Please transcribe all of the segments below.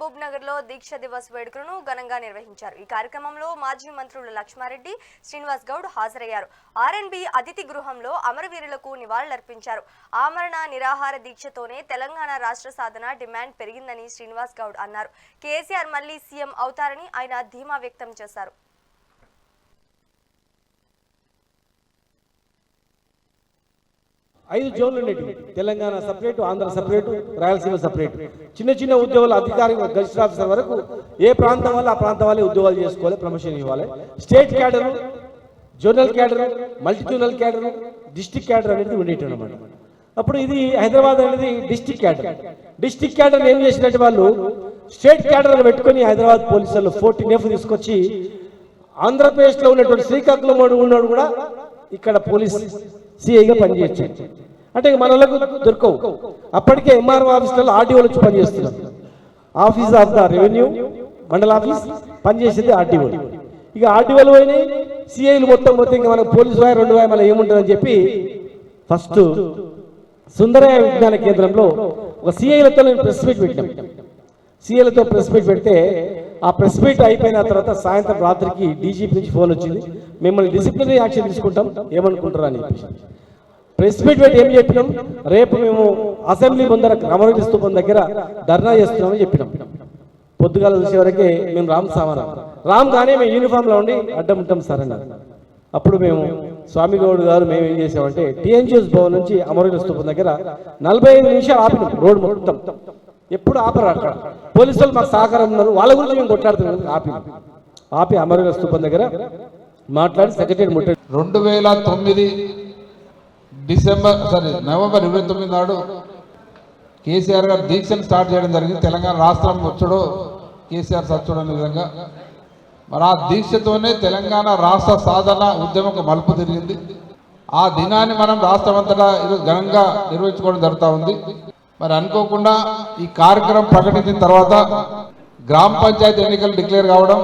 మహబూబ్ నగర్లో దీక్ష దివస్ వేడుకలను ఘనంగా నిర్వహించారు. ఈ కార్యక్రమంలో మాజీ మంత్రులు లక్ష్మారెడ్డి శ్రీనివాస్ గౌడ్ హాజరయ్యారు. ఆర్ఎన్బి అతిథి గృహంలో అమరవీరులకు నివాళులర్పించారు. ఆమరణ నిరాహార దీక్షతోనే తెలంగాణ రాష్ట్ర సాధన డిమాండ్ పెరిగిందని శ్రీనివాస్ గౌడ్ అన్నారు. కేసీఆర్ మళ్ళీ సీఎం అవుతారని ఆయన ధీమా వ్యక్తం చేశారు. ఐదు జోన్లు ఉండేవి Telangana separate Andhra separate Rayalaseema separate. చిన్న చిన్న ఉద్యోగాలు అధికారిక గజిస్టర్ ఆఫీసర్ వరకు ఏ ప్రాంతం వల్ల ఆ ప్రాంతం వాళ్ళే ఉద్యోగాలు చేసుకోవాలి ప్రమోషన్ ఇవ్వాలి. State cadre zonal cadre multi zonal cadre district cadre అనేది ఉండేటి అనమాట అప్పుడు ఇది హైదరాబాద్ అనేది డిస్టిక్ క్యాడర్. డిస్టిక్ క్యాడర్ ఏం చేసినట్టు వాళ్ళు స్టేట్ క్యాడర్ పెట్టుకొని హైదరాబాద్ పోలీసులు ఫోర్టీన్ ఎఫ్ తీసుకొచ్చి ఆంధ్రప్రదేశ్లో ఉన్నటువంటి శ్రీకాకుళం వాడు ఉన్నాడు కూడా ఇక్కడ పోలీస్ సిఐగా పనిచేయచ్చు. అంటే ఇక దొరకవు. అప్పటికే ఎంఆర్ఓ ఆఫీసులలో ఆర్డీఓలు వచ్చి పనిచేస్తున్నారు. Office of the revenue mandal office పనిచేసేది ఆర్డీఓలు ఇక ఆర్డీఓలు పోయినాయి సిఐలు మొత్తం మొత్తం ఇంకా మనకు పోలీసు వాయి రెండు వాయి మళ్ళీ ఏముంటుందని చెప్పి ఫస్ట్ సుందరయ విజ్ఞాన కేంద్రంలో ఒక సిఐలతో నేను ప్రెస్ మీట్ పెట్టాం. సిఐలతో ప్రెస్ మీట్ పెడితే ఆ ప్రెస్ మీట్ అయిపోయిన తర్వాత సాయంత్రం రాత్రికి డీజీపీ నుంచి ఫోన్ వచ్చింది. మిమ్మల్ని డిసిప్లినరీ యాక్షన్ తీసుకుంటాం ఏమనుకుంటారా అని ప్రెస్ మీట్ పెట్టి ఏం చెప్పినాం? రేపు మేము అసెంబ్లీ ముందర అమరావతి దగ్గర ధర్నా చేస్తున్నామని చెప్పినాం. పొద్దుగాల చూసే వరకే మేము రామ్ సామాన. రామ్ కానీ మేము యూనిఫామ్లో ఉండి అడ్డం ఉంటాం సార్ అన్నారు. అప్పుడు మేము స్వామి గౌడ్ గారు మేము ఏం చేసామంటే టీఎన్జిఎస్ భవన్ నుంచి అమరావతి స్థూపం దగ్గర నలభై ఐదు నిమిషాలు ఆపినాం రోడ్డు మొత్తం. ఎప్పుడు ఆపరు అక్కడ. పోలీసులు మాకు సహకారం ఉన్నారు. వాళ్ళ గురించి మేము కొట్లాడుతున్నాం. ఆపి. ఆపి అమరవీర స్థూపం దగ్గర మాట్లాడి సెక్రటరీ ముట్టాడు. రెండు వేల తొమ్మిది డిసెంబర్ సారీ నవంబర్ ఇరవై తొమ్మిది నాడు కేసీఆర్ గారు దీక్షను స్టార్ట్ చేయడం జరిగింది. తెలంగాణ రాష్ట్రం వచ్చాడు కేసీఆర్ సచ్చుడు అనే విధంగా. మరి ఆ దీక్షతోనే తెలంగాణ రాష్ట్ర సాధన ఉద్యమం మలుపు తిరిగింది. ఆ దినాన్ని మనం రాష్ట్రం అంతటా ఘనంగా నిర్వహించుకోవడం జరుగుతూ ఉంది. మరి అనుకోకుండా ఈ కార్యక్రమం ప్రకటించిన తర్వాత గ్రామ పంచాయతీ ఎన్నికలు డిక్లేర్ కావడం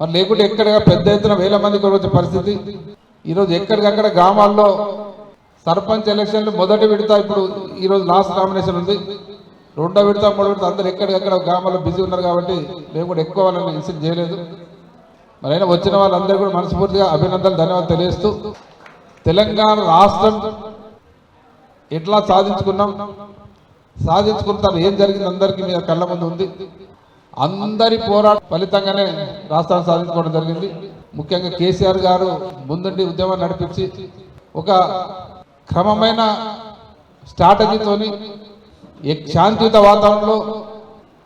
మరి లేకుంటే ఎక్కడ పెద్ద ఎత్తున వేల మంది వచ్చే పరిస్థితి. ఈరోజు ఎక్కడికక్కడ గ్రామాల్లో సర్పంచ్ ఎలక్షన్లు మొదటి విడత ఇప్పుడు ఈరోజు లాస్ట్ నామినేషన్ ఉంది. రెండో విడత మూడో విడత అందరు ఎక్కడికక్కడ గ్రామాల్లో బిజీ ఉన్నారు కాబట్టి మేము కూడా ఎక్కువ వాళ్ళని ఇన్సిట్ చేయలేదు. మరైనా వచ్చిన వాళ్ళందరూ కూడా మనస్ఫూర్తిగా అభినందనలు ధన్యవాదాలు తెలియజేస్తూ తెలంగాణ రాష్ట్రం ఎట్లా సాధించుకున్నాం? సాధించుకుంటారు ఏం జరిగింది? అందరికీ మీద కళ్ళ ముందు ఉంది. అందరి పోరాట ఫలితంగానే రాష్ట్రాన్ని సాధించుకోవడం జరిగింది. ముఖ్యంగా కేసీఆర్ గారు ముందుండి ఉద్యమాన్ని నడిపించి ఒక క్రమమైన స్ట్రాటజీతోని ఏ శాంతియుత వాతావరణంలో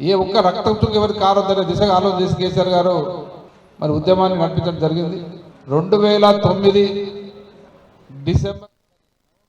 ఏ ఒక్క రక్తం ఎవరికి కారొద్దనే దిశగా ఆలోచన చేసి కేసీఆర్ గారు మరి ఉద్యమాన్ని నడిపించడం జరిగింది. రెండు వేల తొమ్మిది డిసెంబర్